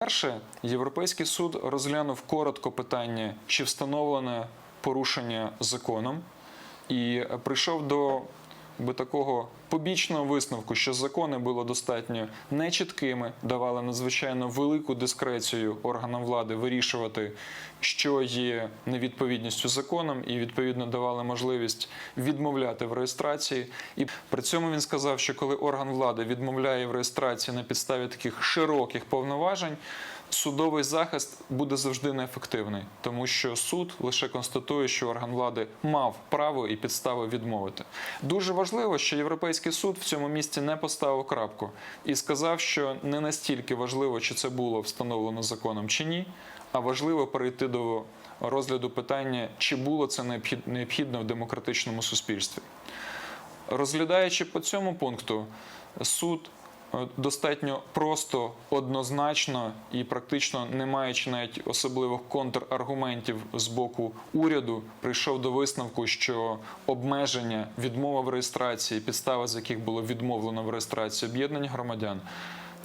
Перше, Європейський суд розглянув коротко питання, чи встановлене порушення законом, і прийшов до би, такого побічного висновку, що закони були достатньо нечіткими, давали надзвичайно велику дискрецію органам влади вирішувати, що є невідповідністю законам, і відповідно давали можливість відмовляти в реєстрації. І при цьому він сказав, що коли орган влади відмовляє в реєстрації на підставі таких широких повноважень. Судовий захист буде завжди неефективний, тому що суд лише констатує, що орган влади мав право і підстави відмовити. Дуже важливо, що Європейський суд в цьому місці не поставив крапку і сказав, що не настільки важливо, чи це було встановлено законом чи ні, а важливо перейти до розгляду питання, чи було це необхідно в демократичному суспільстві. Розглядаючи по цьому пункту, суд достатньо просто, однозначно і практично не маючи навіть особливих контраргументів з боку уряду, прийшов до висновку, що обмеження відмова в реєстрації, підстави з яких було відмовлено в реєстрації об'єднань громадян.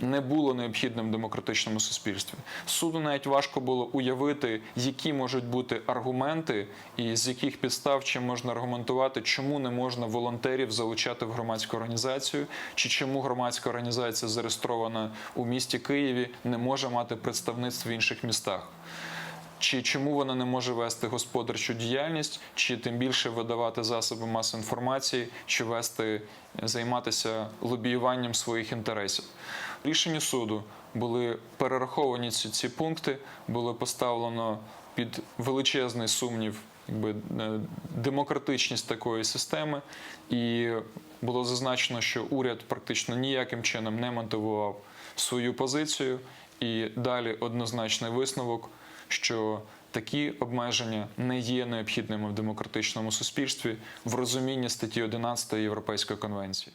Не було необхідним в демократичному суспільстві. Суду навіть важко було уявити, які можуть бути аргументи, і з яких підстав чим можна аргументувати, чому не можна волонтерів залучати в громадську організацію, чи чому громадська організація зареєстрована у місті Києві не може мати представництв в інших містах. Чи чому вона не може вести господарчу діяльність, чи тим більше видавати засоби масової інформації, чи вести займатися лобіюванням своїх інтересів? Рішенні суду були перераховані ці, ці пункти, було поставлено під величезний сумнів якби, е, демократичність такої системи, і було зазначено, що уряд практично ніяким чином не мотивував свою позицію, і далі однозначний висновок що такі обмеження не є необхідними в демократичному суспільстві в розумінні статті 11 Європейської конвенції.